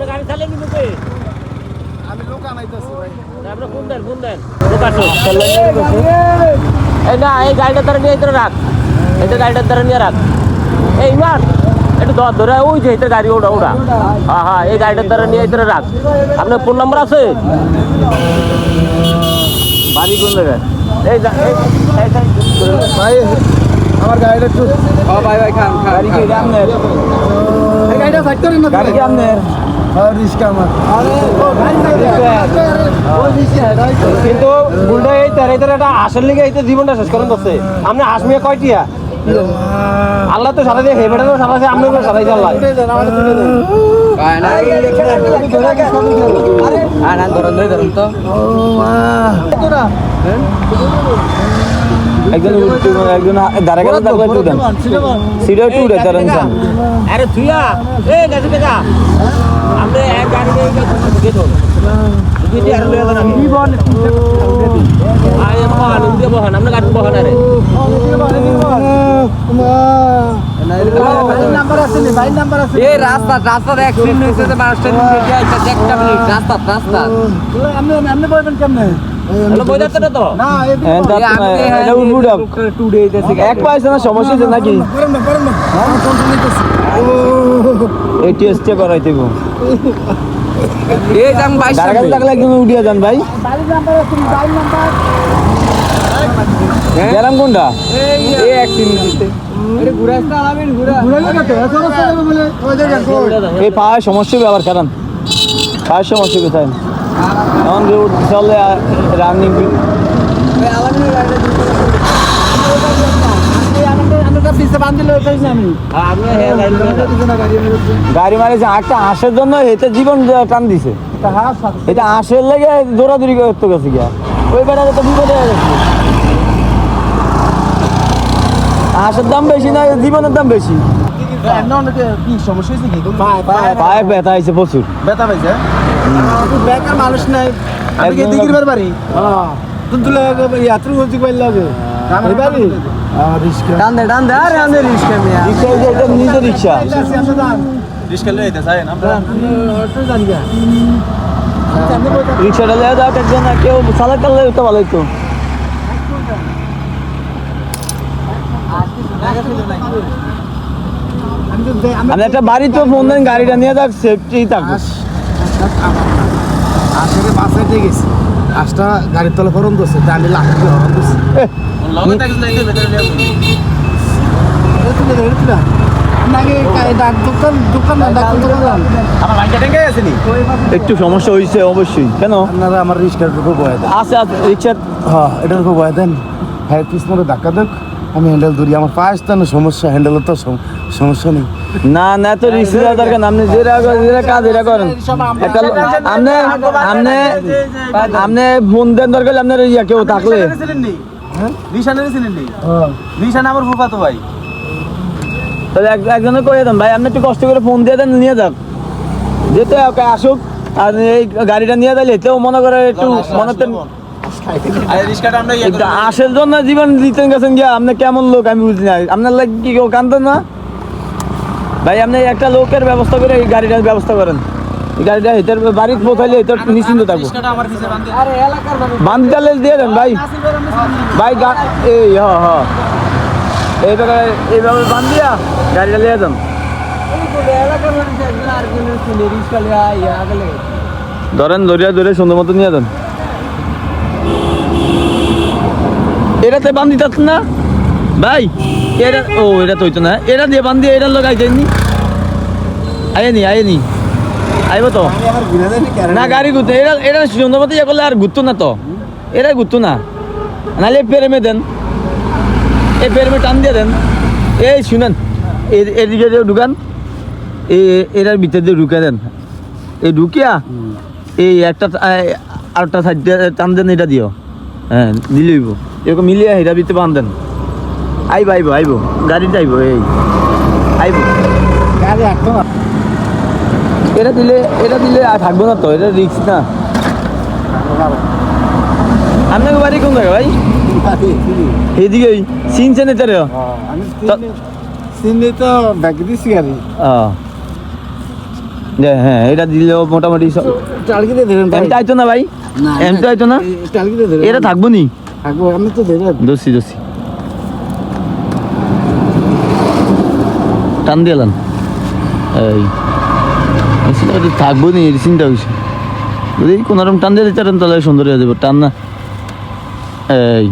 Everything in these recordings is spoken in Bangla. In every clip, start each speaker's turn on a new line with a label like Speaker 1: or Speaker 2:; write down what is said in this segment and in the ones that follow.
Speaker 1: আপনি গাড়ি চালিয়ে কিন্তু কে
Speaker 2: আমি লোক আনাইতেছি ভাই
Speaker 1: আপনি ফোন দেন ফোন দেন লোক আসো এই না এই গাড়িটা তারা নিয়ে এতে রাখ এটা গাড়িটা তারা নিয়ে রাখ এই ইমান একটু ধর ধরে ওই যে এটা গাড়ি ওটা ওটা হ্যাঁ হ্যাঁ এই গাড়িটা তারা নিয়ে এতে রাখ আপনার ফোন নাম্বার আছে বাড়ি কোন জায়গায় এই যা- এই এই- এই-
Speaker 2: ভাই আমার গাড়িটা একটু
Speaker 3: ও ভাই ভাই খান খান
Speaker 2: গাড়ি কি আপনার এই গাড়িটা সাইড করেন না গাড়ি কি আপনার হ্যাঁ
Speaker 3: কিন্তু উল্টা এই আসল লিগে এই জীবনটা শেষ করেন করছে আপনি আসমিয়া কয়টিয়া? আল্লাহ তো সারা দিয়ে হেবেটা তো সারা দিয়ে আপনি সারাই আল্লাহ
Speaker 4: একজন? একজন দাঁড়া গেলে তারপর একটু দেন। সিটে একটু উঠে তার
Speaker 1: আরে তুইয়া এ গেছে দেখা আমরা এক গাড়ি নিয়ে গেছো। যদি আর লয়ে না কি বল আই এম বহান উদে বহান আমরা গাড়ি বহান আরে
Speaker 3: এই রাস্তা রাস্তার অ্যাক্সিডেন্ট হয়েছে যে মানুষটা নিচে একটা মিনিট রাস্তা রাস্তা
Speaker 4: এটা এক পাইছে না সমস্যা আছে নাকি এই টেস্টে করাইতে
Speaker 3: এই
Speaker 4: একদম উঠিয়ে যান ভাই। গেলাম কোনটা?
Speaker 3: এই অ্যাক্সিডেন্ট হইছে এটা ঘুরাইছ না আলামিন ঘুরা
Speaker 4: এই পায়ের সমস্যা হবে আবার কারণ পায়ের সমস্যা কোথায়? চলে রানিং
Speaker 1: আমরা হে গাড়ি
Speaker 4: গাড়ি মারিছে একটা হাঁসের জন্য এতে জীবন টান দিছে। এটা হাঁসের লেগে দৌড়াদৌড়ি করতে গেছে গিয়া। ওই বেটারে তো বিপদে হয়ে গেছে। হাঁসের দাম বেশি না জীবনের দাম বেশি।
Speaker 2: সমস্যা
Speaker 4: পায়ে ব্যথা হয়েছে প্রচুর।
Speaker 2: ব্যথা পাইছে বেকার মানুষ নাই। আমি বার বাড়ি? তুই তুলে ইয়াত্রী কইল লাগে?
Speaker 4: রিক্সাটা লেগে যাও একজন কেউ সালাদ কালে তো ভালোই তো আমি একটা বাড়ি তো ফোন দেন গাড়িটা নিয়ে যাক সেফটি থাকবে
Speaker 2: আসলে বাসে গেছি আজটা গাড়ির তলে হরন দোছে আমি লাখ হরন
Speaker 4: একটু সমস্যা হয়েছে অবশ্যই। কেন?
Speaker 2: আপনারা আমার রিস্কার ঢুকো বয়ে দেন
Speaker 4: আছে আছে রিক্সা
Speaker 2: হ্যাঁ এটা ঢুকো বয়ে দেন। হ্যাঁ পিছনে ধাক্কা দেখ। আমি হ্যান্ডেল ধরি। আমার পায়ে আসতে না সমস্যা। হ্যান্ডেলের তো সমস্যা নেই।
Speaker 4: না না তো রিক্সা দেওয়ার দরকার আপনি যেটা যেটা কাজ এটা করেন। একটা আপনি আপনি আপনি ফোন দেন দরকার আপনার ইয়া কেউ থাকলে।
Speaker 2: নিশান আমার ফুফা তো ভাই।
Speaker 4: তাহলে এক- একজনে করে দেন। ভাই আপনি একটু কষ্ট করে ফোন দিয়ে দেন নিয়ে যাক। যেতে ওকে আসুক আর এই গাড়িটা নিয়ে দিলে এতেও মনে করে একটু মনে আসের জন্য জীবন দিতেন গেছেন গিয়া আপনি কেমন লোক আমি বুঝি না। আপনার লাগে কি কেউ কান্দেন না? ভাই আপনি একটা লোকের ব্যবস্থা করে এই গাড়িটার ব্যবস্থা করেন। গাড়িটা হেতের বাড়িতে পৌঁছাইলে হেতের নিশ্চিন্ত থাকব। দিয়ে দেন, ভাই। ভাই এই, হ হ। এইভাবে এইভাবে বান্দিয়া গাড়িটা নিয়ে যান। ধরেন দরিয়া ধরে সুন্দর মতো নিয়ে যান। এটাতে বান্ধি তাত না। ভাই এটা ও, এটা তো না। এটা দিয়ে বান্ধি এটা লাগাই যায়নি আয়েনি আয়েনি আইব তো? না গাড়ি ঘুরতে এটা এটা সুন্দর মতো ইয়ে করলে আর ঘুরতো না তো। এটা ঘুরতো না। নাহলে পেরেমে দেন। এই পেরেমে টান দিয়ে দেন। এই শুনেন এ- এদিকে যে ঢুকান এই এটার ভিতর দিয়ে ঢুকে দেন। এই ঢুকিয়া এই একটা আরেকটা সাইড টান দেন এটা দিও। হ্যাঁ দিলেইব এরকম মিলিয়ে এটা ভিতরে বান দেন। আইব আইব আইব। গাড়িটা আইব এই। আইব।
Speaker 2: গাড়ি
Speaker 4: এটা দিলে এটা দিলে আর থাকব না তো এটা রিক্স না। আপনাকে বাড়ি কোন জায়গা ভাই? এদিকে চিনছেন এটা রে
Speaker 2: আমি চিনি তো ব্যাগ দিছি গাড়ি
Speaker 4: হ্যাঁ এটা দিলেও মোটামুটি সব
Speaker 2: টালকিতে দেবেন
Speaker 4: এমনি আইতো না ভাই?
Speaker 2: না,
Speaker 4: এমনি আইতো না?
Speaker 2: টালকিতে দেবেন
Speaker 4: এটা থাকব নি?
Speaker 2: থাকব আপনি তো দেবেন
Speaker 4: দোষী দোষী। টান দিলাম এই। আমি থাকব নি এর চিন্তা হয়েছে যদি কোনো রকম টান দিয়ে দিতে তাহলে সুন্দর হয়ে যাবে টান না। এই।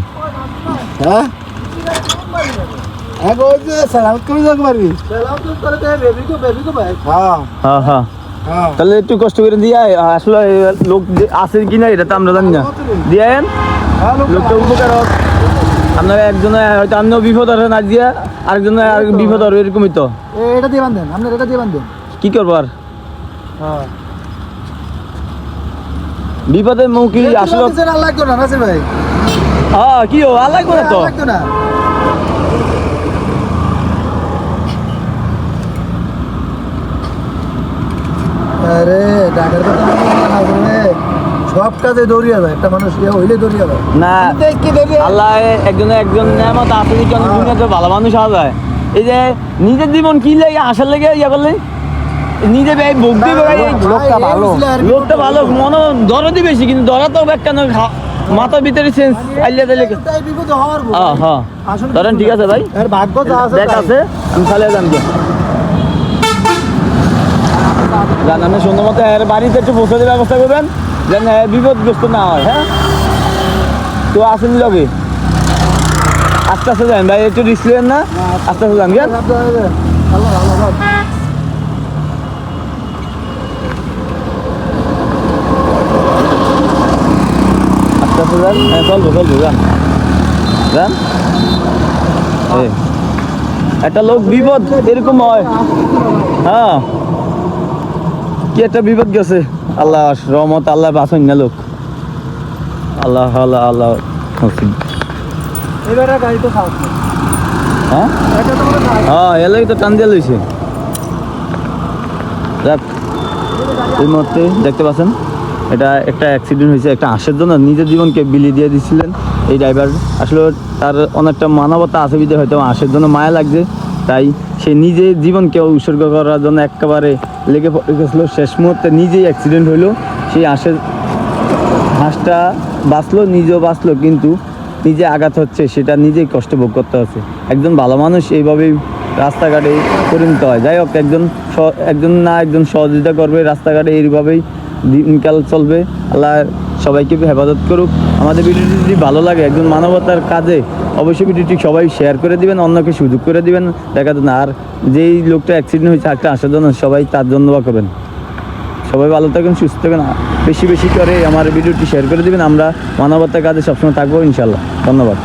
Speaker 2: হ্যাঁ? হ্যাঁ
Speaker 4: হ্যাঁ। তাহলে একটু কষ্ট করে দিয়ে। আসলে লোক আছে কি না এটা তো আমরা জানি না। দিয়ে। লোকটা উপকার হোক। আপনার একজনে হয়তো আমিও বিপদ আর না দিয়া আরেকজনে আর বিপদ আর এরকমই তো।
Speaker 2: এটা দিয়ে বান্ধেন আপনার এটা দিয়ে বান্ধেন।
Speaker 4: কি করব আর? বিপদের মুখী আসলে?
Speaker 2: আর লাগতো না নাসির ভাই।
Speaker 4: হ্যাঁ কি হো আর লাগবে না তো?
Speaker 2: লাগতো না। আরে ডাকার কথা না বলে সব কাজে দৌড়িয়া যায় একটা মানুষ ইয়ে হইলে দৌড়িয়া যায়।
Speaker 4: না
Speaker 2: কি দৌড়িয়া
Speaker 4: আল্লাহ একজনে নেমত দুনিয়াতে ভালো মানুষ হওয়া যায়। এই যে নিজের জীবন কি লাগে আসার লেগে ইয়া করলে? নিজে ভাই ভক্তি এই
Speaker 2: লোকটা ভালো।
Speaker 4: লোকটা ভালো মনে দরদি বেশি কিন্তু দরা তো কেন মাথার ভিতরে সেন্স আইলে দিলে। হ্যাঁ। হ্যাঁ ধরেন ঠিক আছে ভাই।
Speaker 2: ভাগ্য
Speaker 4: দেখ। আছে আমি তাহলে যান যান আপনি সুন্দর মতো এর বাড়িতে একটু পৌঁছে দেওয়ার ব্যবস্থা করবেন যেন বিপদগ্রস্ত না হয় হ্যাঁ? তো আসেন লগে। আস্তে আস্তে যান ভাই একটু রিস্ক না? আস্তে আস্তে যান গিয়ে আস্তে যান হ্যাঁ চলবো চলবো যান যান একটা লোক বিপদ এরকম হয়। হ্যাঁ। কি একটা বিপদ গেছে? আল্লাহ রহমত আল্লাহ বাসন না লোক। আল্লাহ আল্লাহ আল্লাহ
Speaker 2: এবারে গাড়ি তো খাওয়া
Speaker 4: হ্যাঁ?
Speaker 2: হয়
Speaker 4: হ্যাঁ এলাই তো টান দিয়ে লইছে। যাক এই মুহূর্তে দেখতে পাচ্ছেন? এটা একটা অ্যাক্সিডেন্ট হয়েছে, একটা হাঁসের জন্য। নিজের জীবনকে বিলি দিয়ে দিছিলেন এই ড্রাইভার আসলে তার অনেকটা মানবতা আছে বিধে, হয়তো হাঁসের জন্য মায়া লাগছে। তাই সে নিজে জীবনকে উৎসর্গ করার জন্য একেবারে লেগে গেছিল। শেষ মুহূর্তে নিজেই অ্যাক্সিডেন্ট হইল। সেই হাঁসের হাঁসটা বাঁচলো, নিজেও বাঁচলো, কিন্তু নিজে আঘাত হচ্ছে, সেটা নিজেই কষ্ট ভোগ করতে হচ্ছে। একজন ভালো মানুষ এইভাবেই রাস্তাঘাটে পরিণত হয়। যাই হোক, একজন একজন না একজন সহযোগিতা করবে, রাস্তাঘাটে এইভাবেই দিনকাল চলবে, আল্লাহ সবাইকে হেফাজত করুক। আমাদের ভিডিওটি যদি ভালো লাগে, একজন মানবতার কাজে অবশ্যই ভিডিওটি সবাই শেয়ার করে দিবেন, অন্যকে সুযোগ করে দিবেন। দেখা না, আর যেই লোকটা অ্যাক্সিডেন্ট হয়েছে একটা আসার জন্য সবাই তার জন্য বা করবেন। সবাই ভালো থাকবেন সুস্থ থাকেন, বেশি বেশি করে আমার ভিডিওটি শেয়ার করে দিবেন। আমরা মানবতার কাজে সবসময় থাকব ইনশাল্লাহ ধন্যবাদ।